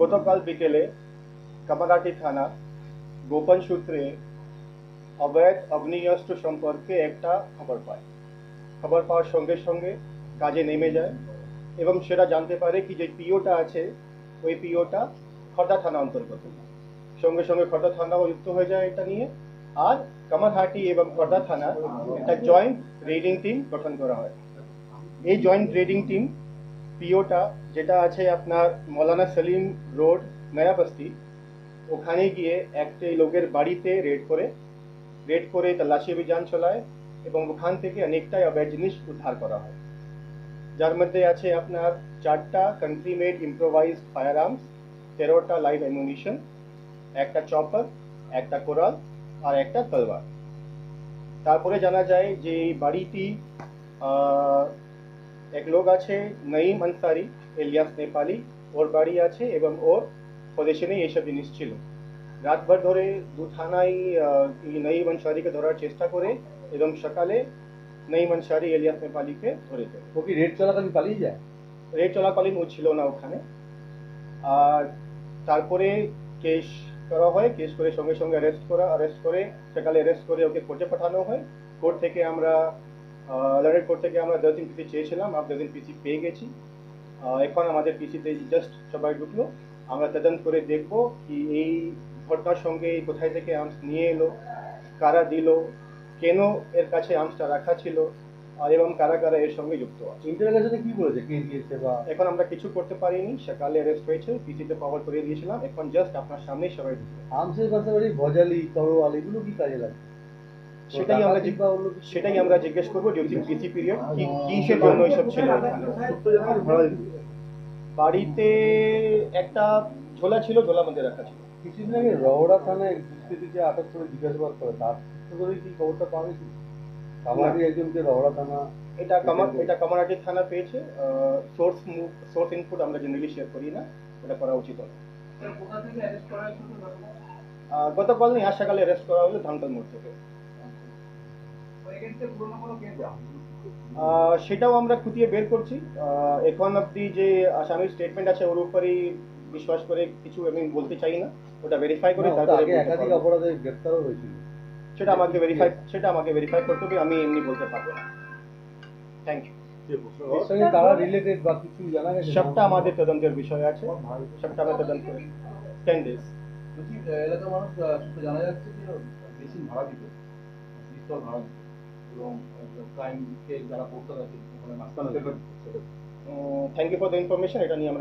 গতকাল বিকেলে কামারহাটি থানা গোপন সূত্রে অবৈধ অগ্নিয়স্ত্র সম্পর্কে একটা খবর পায়। খবর পাওয়ার সঙ্গে সঙ্গে কাজে নেমে যায় এবং সেটা জানতে পারে কি যে পিওটা আছে, ওই পিওটা খর্দা থানা অন্তর্গত। সঙ্গে সঙ্গে খর্দা থানাও যুক্ত হয়ে যায় এটা নিয়ে। আর কামারহাটি এবং খর্দা থানা একটা জয়েন্ট রেডিং টিম গঠন করা হয়। এই জয়েন্ট রেডিং টিম পিওটা যেটা আছে আপনার মৌলানা সলিম রোড, নয়াবস্তি, ওখানে গিয়ে একটি লোকের বাড়িতে রেড করে রেড করে তল্লাশি অভিযান চালায় এবং ওখান থেকে অনেকটাই অবৈধ জিনিস উদ্ধার করা হয়। যার মধ্যে আছে আপনার চারটা country made improvised fire arms তেরোটা লাইভ অ্যামুনিশন একটা চপার একটা কোরাল আর একটা তলবার তারপরে জানা যায় যে এই বাড়িটি এক লোক আছে নঈম আনসারি এলিয়াস নেপালি ওর বাড়ি আছে এবং ওর পজিশনে এইসব জিনিস ছিল। রাতভর ধরে দু থানায় এই নঈম আনসারিকে ধরার চেষ্টা করে এবং সকালে নঈম আনসারি এলিয়াস নেপালিকে ধরে দেয় ও কি রেড চলাকালীন পালিয়ে যায়? রেড চলাকালীন ও ছিল না ওখানে। আর তারপরে কেস করা হয় কেস করে সঙ্গে সঙ্গে অ্যারেস্ট করা অ্যারেস্ট করে সকালে অ্যারেস্ট করে ওকে কোর্টে পাঠানো হয়। কোর্ট থেকে আমরা লড়াই কোর্ট থেকে আমরা দশ দিন পিসি চেয়েছিলাম আমরা দশ দিন পিসি পেয়ে গেছি। এখন আমাদের পিসিতে জাস্ট সবাই ঢুকলো। আমরা তদন্ত করে দেখব কি এই ঘটনার সঙ্গে কোথায় থেকে আর্মস নিয়ে এলো কারা দিল কেন এর কাছে আর্মসটা রাখা ছিল এবং কারা কারা এর সঙ্গে যুক্ত আছে। ইন্টারোগেশনে কি বলেছে? কে দিয়েছে বা এখন আমরা কিছু করতে পারিনি। সকালে অ্যারেস্ট হয়েছে পিসিতে পাওয়ার করে দিয়েছিলাম। এখন জাস্ট আপনার সামনেই সবাই ঢুকলো। আর্মসের পাশাপাশি ভজালি তরোয়াল এগুলো কি কাজে লাগে সেটাই আমরা সেটাই আমরা জিজ্ঞেস করব ডিউটি পিসি পিরিয়ড কি কিসের জন্য এইসব ছিল? বাড়িতে একটা ঝোলা ছিল ঝোলা মধ্যে রাখা ছিল। কিছুদিন আগে রওড়া থানায় দুষ্কৃতীকে আটক করে জিজ্ঞাসাবাদ করে তার সূত্র কি খবরটা পাওয়া গেছে? কামারি একজনকে রওড়া থানা এটা কামার এটা কামারহাটি থানা পেয়েছে। সোর্স সোর্স ইনপুট আমরা জেনারেলি শেয়ার করি না ওটা করা উচিত আহ, গতকাল নিয়ে আজ সকালে অ্যারেস্ট করা হলো ধানতল মোড় থেকে। সেটাও আমরা খুঁটিয়ে বের করছি। এখন অব্দি যে আসামির স্টেটমেন্ট আছে ওর উপরই বিশ্বাস করে কিছু আমি বলতে চাই না। ওটা ভেরিফাই করে তারপরে একাধিক অপরাধে গ্রেপ্তারও হয়েছিল। সেটা আমাকে ভেরিফাই সেটা আমাকে ভেরিফাই করতে হবে আমি এমনি বলতে পারব না। থ্যাংক ইউ এর রিলেটেড বা কিছু জানা গেছে? সবটা আমাদের তদন্তের বিষয় আছে। সবটা আমরা তদন্ত টেন ডেজ এলাকার মানুষ জানা যাচ্ছে যে বেশি ভাড়া দিত ভাড়া দিত। এবং ক্রাইমকে যারা করতে থাকে মাঝখানে thank you for the information এটা নিয়ে আমরা